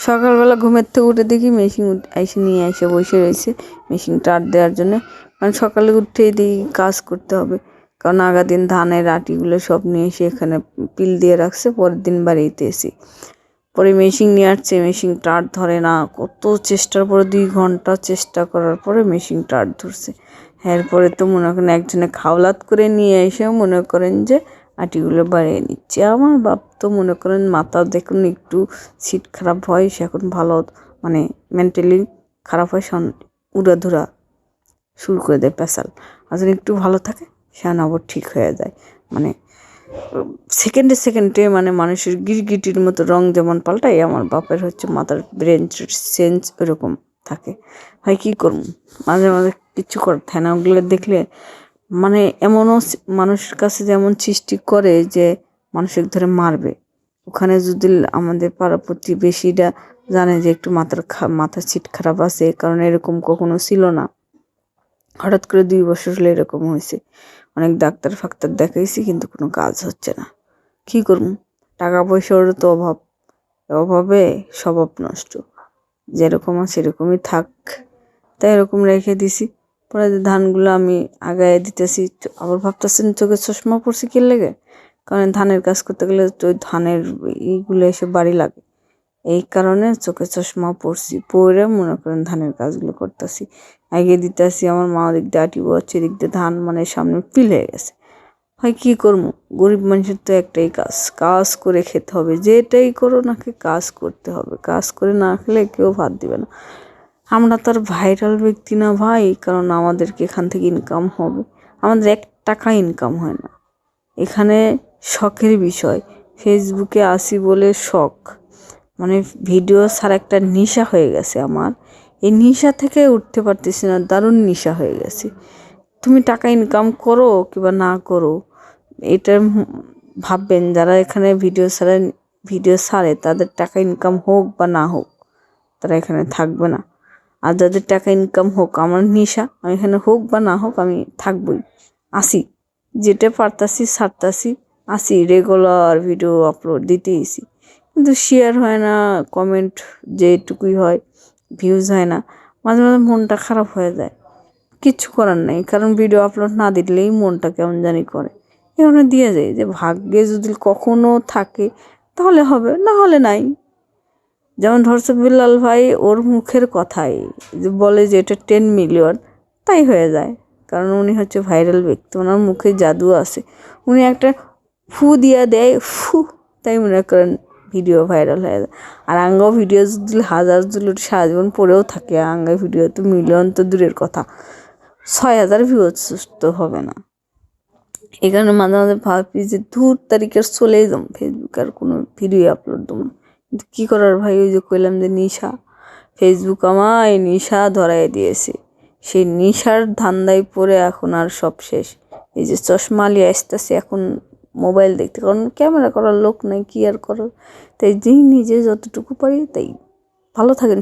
সকালবেলা ঘুমের থেকে উঠে দেখি মেশিন এসে নিয়ে এসে বসে রয়েছে মেশিন টার দেওয়ার জন্য। কারণ সকালে উঠেই দেখি কাজ করতে হবে। কারণ আগা দিন ধানের আটিগুলো সব নিয়ে এসে এখানে পিল দিয়ে রাখছে, পরের দিন বাড়িতে এসে। পরে মেশিন নিয়ে আসছে মেশিন টার ধরে না। কত চেষ্টার পরে, দুই ঘণ্টা চেষ্টা করার পরে মেশিন টার ধরছে। এরপরে তো মনে করেন একজনে খাওলাত করে নিয়ে এসে মনে করেন যে আটিগুলো বাড়িয়ে নিচ্ছে। আমার বাপ তো মনে করেন মাথা দেখুন একটু সিট খারাপ হয়, সে এখন ভালো মানে মেন্টালি খারাপ হয় সন উড়াধুরা শুরু করে দেয় পেশাল। আর একটু ভালো থাকে, সে আবার ঠিক হয়ে যায়। মানে সেকেন্ডে সেকেন্ডে মানে মানুষের গিরগিটির মতো রং যেমন পাল্টায়, আমার বাপের হচ্ছে মাথার ব্রেন সেন্স ওরকম থাকে। ভাই, কী করব? মাঝে মাঝে কিচ্ছু করতে হয় না। ওগুলো দেখলে মানে এমনও মানুষের কাছে যেমন সৃষ্টি করে যে মানুষের ধরে মারবে। ওখানে যদি আমাদের পাড়া প্রতিবেশীরা জানে যে একটু মাথার মাথার সিট খারাপ আছে কারণ এরকম কখনো ছিল না। হঠাৎ করে দুই বছর হলে এরকম হয়েছে। অনেক ডাক্তার ফাক্তার দেখাইছি, কিন্তু কোনো কাজ হচ্ছে না। কী করব? টাকা পয়সারও তো অভাব। অভাবে স্বভাব নষ্ট। যেরকম আছে সেরকমই থাক। তাই এরকম রেখে দিছি। পরে যে ধানগুলো আমি আগায় দিতেছি আবার ভাবতেছেন চোখে চশমা পড়ছি কি লেগে? কারণ ধানের কাজ করতে গেলে ওই ধানের ইগুলো এসে বাড়ি লাগে। এই কারণে চোখে চশমা পড়ছি পরে মনে করেন ধানের কাজগুলো করতেছি। আগে দিতেছি, আমার মা ওদিক দিয়ে আটি বচ্ছে দিক দিয়ে ধান মানে সামনে পিল হয়ে গেছে। হয় কী করব? গরিব মানুষের তো একটাই কাজ কাজ করে খেতে হবে। যেটাই করো নাকি কাজ করতে হবে। কাজ করে না খেলে কেউ ভাত দিবে না। আমরা তো আর ভাইরাল ব্যক্তি না ভাই, কারণ আমাদেরকে এখান থেকে ইনকাম হবে। আমাদের এক টাকা ইনকাম হয় না। এখানে শখের বিষয়। ফেসবুকে আসি বলে শখ। মানে ভিডিও ছাড়া একটা নেশা হয়ে গেছে আমার। এই নেশা থেকে উঠতে পারতেছি না, দারুণ নেশা হয়ে গেছে। তুমি টাকা ইনকাম করো কিংবা না করো, এটা ভাববেন। যারা এখানে ভিডিও ছাড়া ভিডিও ছাড়ে, তাদের টাকা ইনকাম হোক বা না হোক, তারা এখানে থাকবে না। আর যাদের টাকা ইনকাম হোক, আমার নেশা, আমি এখানে হোক বা না হোক, আমি থাকবই। আসি, যেটা পারতাছি ছাড়তাছি আসি রেগুলার ভিডিও আপলোড দিতেইছি কিন্তু শেয়ার হয় না কমেন্ট যেটুকুই হয় ভিউজ হয় না, মাঝে মাঝে মনটা খারাপ হয়ে যায়। কিচ্ছু করার নেই, কারণ ভিডিও আপলোড না দিলেই মনটা কেমন জানি করে। এখানে দিয়ে যায় যে ভাগ্যে যদি কখনো থাকে, তাহলে হবে, না হলে নাই। যেমন ধরছে বিল্লাল ভাই ওর মুখের কথাই বলে যে এটা টেন মিলিয়ন তাই হয়ে যায়। কারণ উনি হচ্ছে ভাইরাল ব্যক্তি, ওনার মুখে জাদু আছে। উনি একটা ফু দিয়া দেয়, ফু, তাই মনে করেন ভিডিও ভাইরাল হয়ে যায়। আর আঙ্গ ভিডিও যদি হাজার, যদি সারা জীবন পড়েও থাকে, আঙ্গা ভিডিও তো মিলিয়ন তো দূরের কথা। ছয় হাজার ভিউ সুস্থ হবে না। এখানে মাঝে মাঝে ভাবি যে দূর তারিখের চলেই যাম ফেসবুকে আর কোনো ভিডিও আপলোড দেবো কী করার ভাই? ওই যে কইলাম যে নিশা। ফেসবুক আমায় নিশা ধরাই দিয়েছে। সেই নিশার ধান্দায় পরে এখন আর সব শেষ। এই যে চশমা নিয়ে আসতেছে এখন মোবাইল দেখতে। কারণ ক্যামেরা করার লোক নাই, কি আর করার? তাই যেই নিজে যতটুকু পারি তাই। ভালো থাকেন।